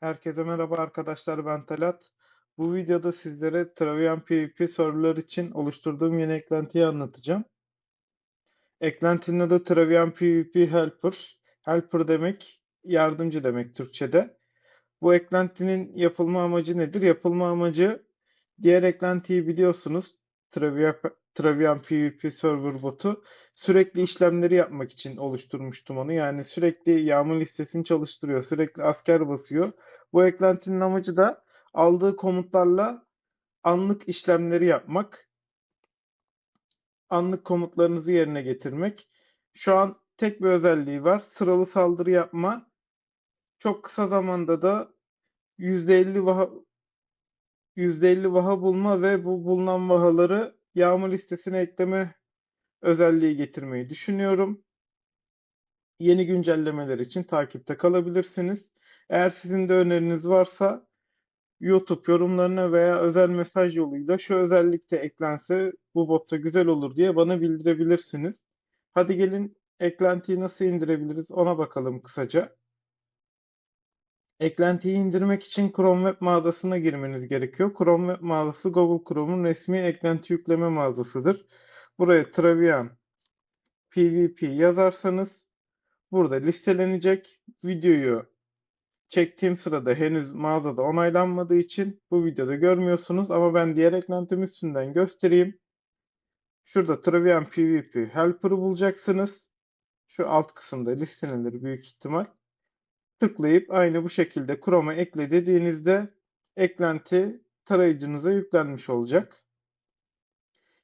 Herkese merhaba arkadaşlar ben Talat. Bu videoda sizlere Travian PvP serverlar için oluşturduğum yeni eklentiyi anlatacağım. Eklentinin adı Travian PvP Helper. Helper demek yardımcı demek Türkçe'de. Bu eklentinin yapılma amacı nedir? Yapılma amacı diğer eklentiyi biliyorsunuz. Travian, Travian PvP server botu sürekli işlemleri yapmak için oluşturmuştum onu. Yani sürekli yağmur listesini çalıştırıyor, sürekli asker basıyor. Bu eklentinin amacı da aldığı komutlarla anlık işlemleri yapmak, anlık komutlarınızı yerine getirmek. Şu an tek bir özelliği var. Sıralı saldırı yapma. Çok kısa zamanda da %50 vaha %50 vaha bulma ve bu bulunan vahaları yağmur listesine ekleme özelliği getirmeyi düşünüyorum. Yeni güncellemeler için takipte kalabilirsiniz. Eğer sizin de öneriniz varsa YouTube yorumlarına veya özel mesaj yoluyla şu özellik de eklense bu botta güzel olur diye bana bildirebilirsiniz. Hadi gelin eklentiyi nasıl indirebiliriz ona bakalım kısaca. Eklentiyi indirmek için Chrome Web mağazasına girmeniz gerekiyor. Chrome Web mağazası Google Chrome'un resmi eklenti yükleme mağazasıdır. Buraya Travian PvP yazarsanız burada listelenecek. Videoyu çektiğim sırada henüz mağazada onaylanmadığı için bu videoda görmüyorsunuz ama ben diğer eklentim üstünden göstereyim. Şurada Travian PvP Helper'ı bulacaksınız. Şu alt kısımda listelenir büyük ihtimal tıklayıp aynı bu şekilde Chrome'a ekle dediğinizde eklenti tarayıcınıza yüklenmiş olacak.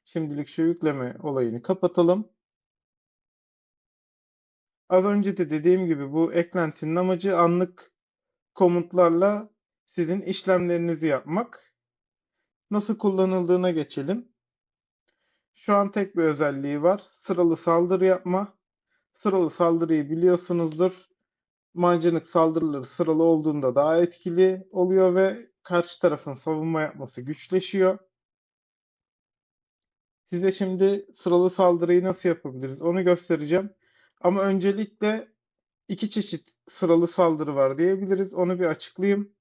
Şimdilik şu yükleme olayını kapatalım. Az önce de dediğim gibi bu eklentinin amacı anlık komutlarla sizin işlemlerinizi yapmak. Nasıl kullanıldığına geçelim. Şu an tek bir özelliği var. Sıralı saldırı yapma. Sıralı saldırıyı biliyorsunuzdur mancınık saldırıları sıralı olduğunda daha etkili oluyor ve karşı tarafın savunma yapması güçleşiyor. Size şimdi sıralı saldırıyı nasıl yapabiliriz onu göstereceğim. Ama öncelikle iki çeşit sıralı saldırı var diyebiliriz. Onu bir açıklayayım.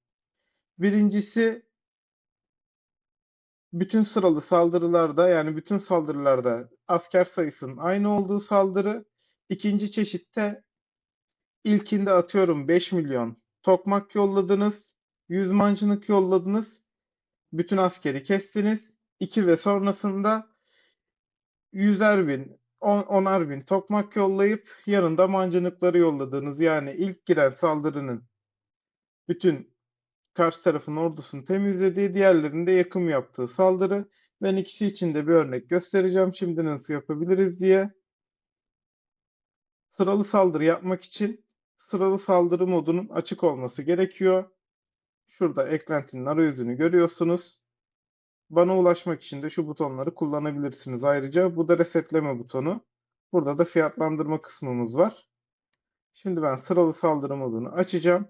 Birincisi bütün sıralı saldırılarda yani bütün saldırılarda asker sayısının aynı olduğu saldırı. İkinci çeşitte İlkinde atıyorum 5 milyon tokmak yolladınız. 100 mancınık yolladınız. Bütün askeri kestiniz. 2 ve sonrasında yüzer bin, on, onar bin tokmak yollayıp yanında mancınıkları yolladınız. Yani ilk giren saldırının bütün karşı tarafın ordusunu temizlediği, diğerlerinde yakım yaptığı saldırı. Ben ikisi için de bir örnek göstereceğim şimdi nasıl yapabiliriz diye. Sıralı saldırı yapmak için sıralı saldırı modunun açık olması gerekiyor. Şurada eklentinin arayüzünü görüyorsunuz. Bana ulaşmak için de şu butonları kullanabilirsiniz. Ayrıca bu da resetleme butonu. Burada da fiyatlandırma kısmımız var. Şimdi ben sıralı saldırı modunu açacağım.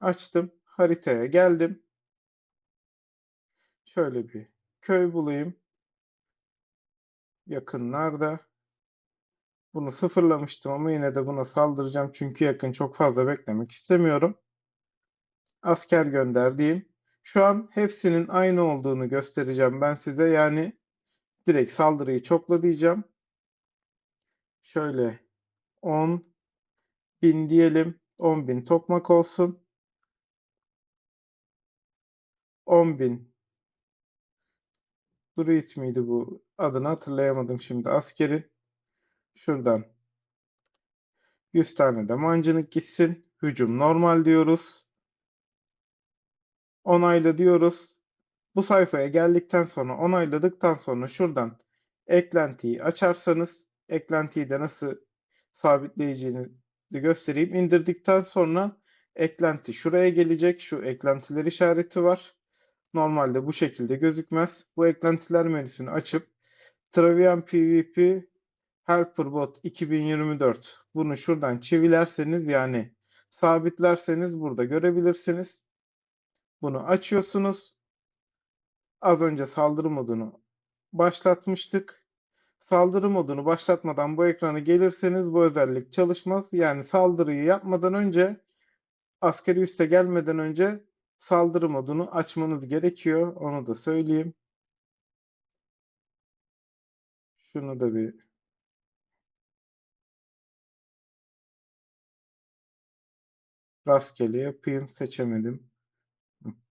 Açtım. Haritaya geldim. Şöyle bir köy bulayım. Yakınlarda. Bunu sıfırlamıştım ama yine de buna saldıracağım. Çünkü yakın çok fazla beklemek istemiyorum. Asker gönder diyeyim. Şu an hepsinin aynı olduğunu göstereceğim ben size. Yani direkt saldırıyı çokla diyeceğim. Şöyle 10 bin diyelim. 10 bin tokmak olsun. 10 bin Druid miydi bu? Adını hatırlayamadım şimdi. Askerin Şuradan 100 tane de mancınık gitsin. Hücum normal diyoruz. Onayla diyoruz. Bu sayfaya geldikten sonra onayladıktan sonra şuradan eklentiyi açarsanız eklentiyi de nasıl sabitleyeceğinizi göstereyim. İndirdikten sonra eklenti şuraya gelecek. Şu eklentiler işareti var. Normalde bu şekilde gözükmez. Bu eklentiler menüsünü açıp Travian PvP HelperBot 2024 bunu şuradan çivilerseniz yani sabitlerseniz burada görebilirsiniz. Bunu açıyorsunuz. Az önce saldırı modunu başlatmıştık. Saldırı modunu başlatmadan bu ekrana gelirseniz bu özellik çalışmaz. Yani saldırıyı yapmadan önce askeri üste gelmeden önce saldırı modunu açmanız gerekiyor. Onu da söyleyeyim. Şunu da bir rastgele yapayım. Seçemedim.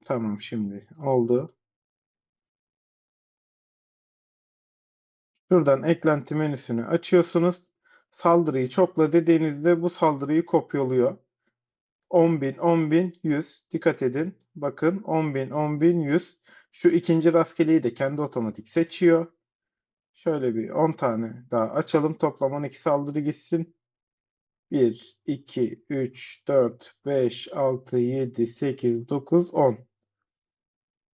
Tamam şimdi oldu. Şuradan eklenti menüsünü açıyorsunuz. Saldırıyı çokla dediğinizde bu saldırıyı kopyalıyor. 10.000, 10.000, 100. Dikkat edin. Bakın 10.000, 10.000, 100. Şu ikinci rastgeleyi de kendi otomatik seçiyor. Şöyle bir 10 tane daha açalım. Toplam 12 saldırı gitsin. 1, 2, 3, 4, 5, 6, 7, 8, 9, 10.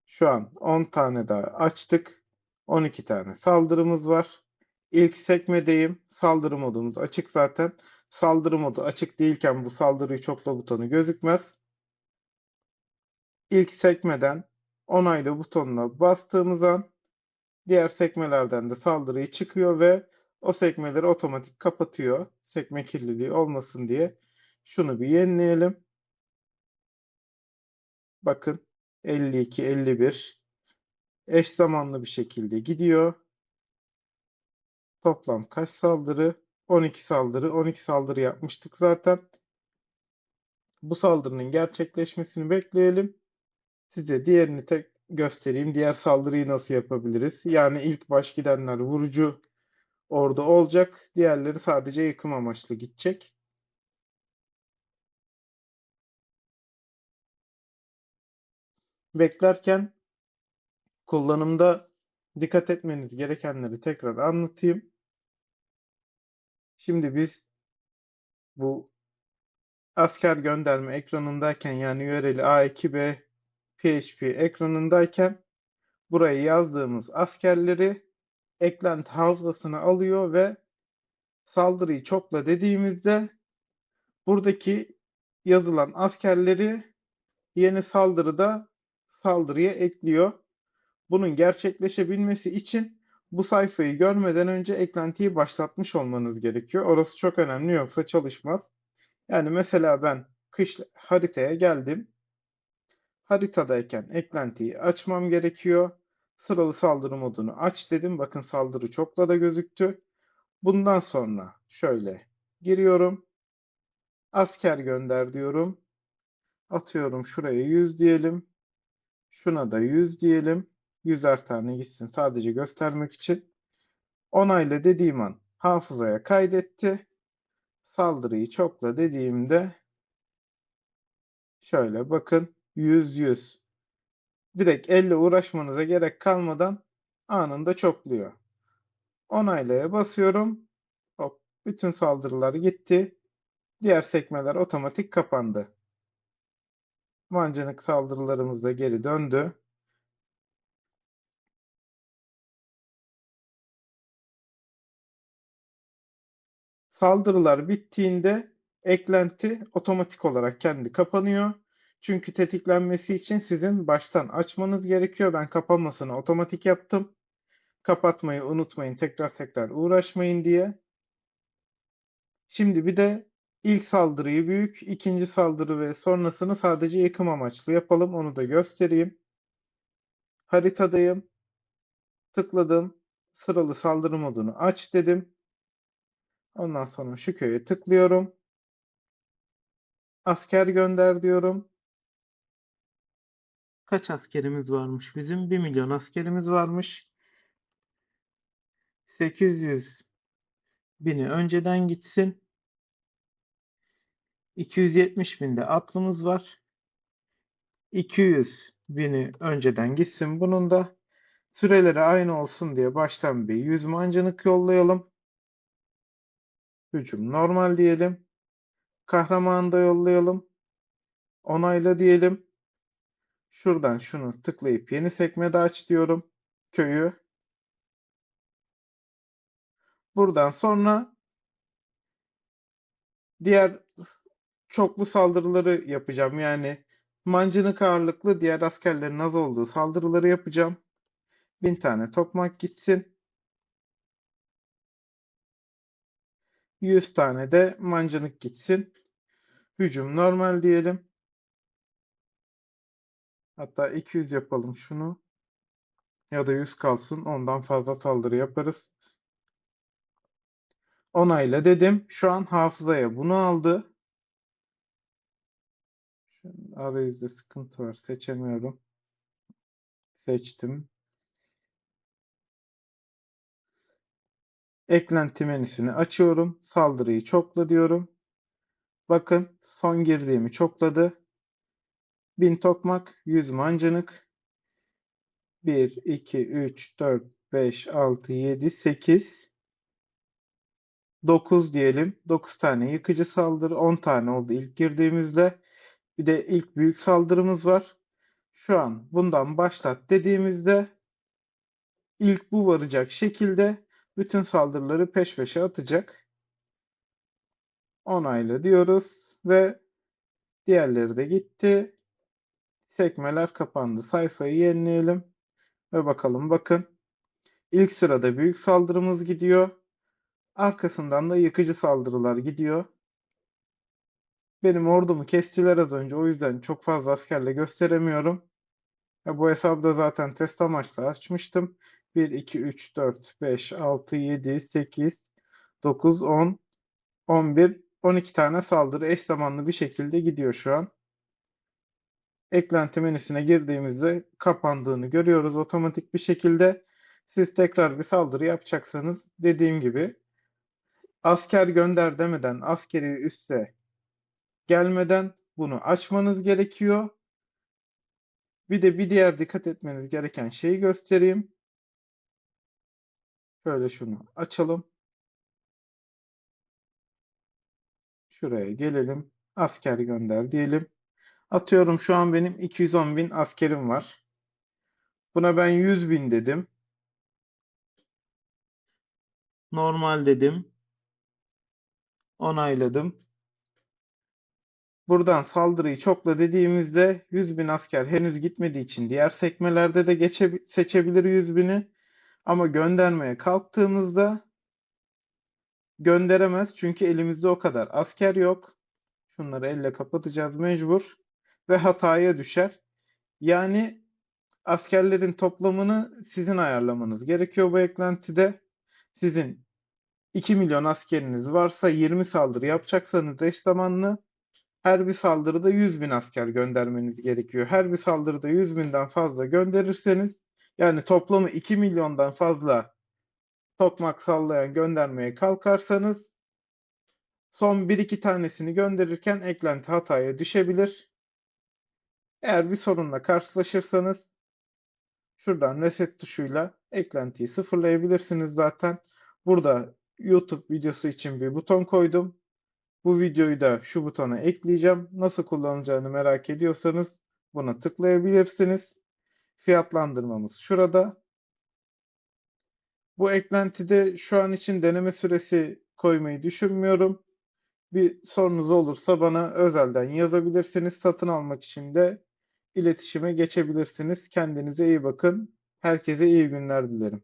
Şu an 10 tane daha açtık. 12 tane saldırımız var. İlk sekmedeyim. Saldırı modumuz açık zaten. Saldırı modu açık değilken bu saldırıyı çokla butonu gözükmez. İlk sekmeden onaylı butonuna bastığımız an diğer sekmelerden de saldırıyı çıkıyor ve o sekmeleri otomatik kapatıyor. Sekme kirliliği olmasın diye. Şunu bir yenileyelim. Bakın 52, 51 eş zamanlı bir şekilde gidiyor. Toplam kaç saldırı? 12 saldırı. 12 saldırı yapmıştık zaten. Bu saldırının gerçekleşmesini bekleyelim. Size diğerini tek göstereyim. Diğer saldırıyı nasıl yapabiliriz? Yani ilk baş gidenler vurucu orada olacak. Diğerleri sadece yıkım amaçlı gidecek. Beklerken kullanımda dikkat etmeniz gerekenleri tekrar anlatayım. Şimdi biz bu asker gönderme ekranındayken yani URL'i A2B PHP ekranındayken buraya yazdığımız askerleri eklenti hafızasına alıyor ve saldırıyı çokla dediğimizde buradaki yazılan askerleri yeni saldırıda saldırıya ekliyor. Bunun gerçekleşebilmesi için bu sayfayı görmeden önce eklentiyi başlatmış olmanız gerekiyor. Orası çok önemli yoksa çalışmaz. Yani mesela ben kış haritaya geldim. Haritadayken eklentiyi açmam gerekiyor. Sıralı saldırı modunu aç dedim. Bakın saldırı çokla da gözüktü. Bundan sonra şöyle giriyorum. Asker gönder diyorum. Atıyorum şuraya 100 diyelim. Şuna da 100 diyelim. 100'er tane gitsin sadece göstermek için. Onayla dediğim an hafızaya kaydetti. Saldırıyı çokla dediğimde şöyle bakın 100 100. Direkt elle uğraşmanıza gerek kalmadan anında çokluyor. Onaylaya basıyorum. Hop, bütün saldırılar gitti. Diğer sekmeler otomatik kapandı. Mancınık saldırılarımız da geri döndü. Saldırılar bittiğinde eklenti otomatik olarak kendi kapanıyor. Çünkü tetiklenmesi için sizin baştan açmanız gerekiyor. Ben kapanmasını otomatik yaptım. Kapatmayı unutmayın. Tekrar tekrar uğraşmayın diye. Şimdi bir de ilk saldırıyı büyük, ikinci saldırı ve sonrasını sadece yıkım amaçlı yapalım. Onu da göstereyim. Haritadayım. Tıkladım. Sıralı saldırı modunu aç dedim. Ondan sonra şu köye tıklıyorum. Asker gönder diyorum. Kaç askerimiz varmış bizim? 1 milyon askerimiz varmış. 800 bini önceden gitsin. 270 binde atlımız var. 200 bini önceden gitsin bunun da. Süreleri aynı olsun diye baştan bir 100 mancınık yollayalım. Hücum normal diyelim. Kahramanı da yollayalım. Onayla diyelim. Şuradan şunu tıklayıp yeni sekmede aç diyorum. Köyü. Buradan sonra diğer çoklu saldırıları yapacağım. Yani mancınık ağırlıklı diğer askerlerin az olduğu saldırıları yapacağım. Bin tane tokmak gitsin. 100 tane de mancınık gitsin. Hücum normal diyelim. Hatta 200 yapalım şunu. Ya da 100 kalsın. Ondan fazla saldırı yaparız. Onayla dedim. Şu an hafızaya bunu aldı. Şu arayüzde sıkıntı var. Seçemiyorum. Seçtim. Eklenti menüsünü açıyorum. Saldırıyı çokla diyorum. Bakın son girdiğimi çokladı. 1000 tokmak, 100 mancınık. 1, 2, 3, 4, 5, 6, 7, 8, 9 diyelim. 9 tane yıkıcı saldırı, 10 tane oldu ilk girdiğimizde. Bir de ilk büyük saldırımız var. Şu an bundan başlat dediğimizde ilk bu varacak şekilde bütün saldırıları peş peşe atacak. Onayla diyoruz ve diğerleri de gitti. Sekmeler kapandı. Sayfayı yenileyelim ve bakalım bakın. İlk sırada büyük saldırımız gidiyor. Arkasından da yıkıcı saldırılar gidiyor. Benim ordumu kestiler az önce. O yüzden çok fazla askerle gösteremiyorum. Ya bu hesabı da zaten test amaçlı açmıştım. 1, 2, 3, 4, 5, 6, 7, 8, 9, 10, 11, 12 tane saldırı eş zamanlı bir şekilde gidiyor şu an. Eklenti menüsüne girdiğimizde kapandığını görüyoruz otomatik bir şekilde. Siz tekrar bir saldırı yapacaksanız dediğim gibi asker gönder demeden askeri üste gelmeden bunu açmanız gerekiyor. Bir de bir diğer dikkat etmeniz gereken şeyi göstereyim. Şöyle şunu açalım. Şuraya gelelim. Asker gönder diyelim. Atıyorum şu an benim 210 bin askerim var. Buna ben 100 bin dedim. Normal dedim. Onayladım. Buradan saldırıyı çokla dediğimizde 100 bin asker henüz gitmediği için diğer sekmelerde de geçe, seçebilir 100 bini. Ama göndermeye kalktığımızda gönderemez çünkü elimizde o kadar asker yok. Şunları elle kapatacağız mecbur ve hataya düşer. Yani askerlerin toplamını sizin ayarlamanız gerekiyor bu eklentide. Sizin 2 milyon askeriniz varsa 20 saldırı yapacaksanız eş zamanlı her bir saldırıda 100 bin asker göndermeniz gerekiyor. Her bir saldırıda 100 binden fazla gönderirseniz yani toplamı 2 milyondan fazla tokmak sallayan göndermeye kalkarsanız son 1-2 tanesini gönderirken eklenti hataya düşebilir. Eğer bir sorunla karşılaşırsanız şuradan reset tuşuyla eklentiyi sıfırlayabilirsiniz zaten. Burada YouTube videosu için bir buton koydum. Bu videoyu da şu butona ekleyeceğim. Nasıl kullanılacağını merak ediyorsanız buna tıklayabilirsiniz. Fiyatlandırmamız şurada. Bu eklentide şu an için deneme süresi koymayı düşünmüyorum. Bir sorunuz olursa bana özelden yazabilirsiniz. Satın almak için de iletişime geçebilirsiniz. Kendinize iyi bakın. Herkese iyi günler dilerim.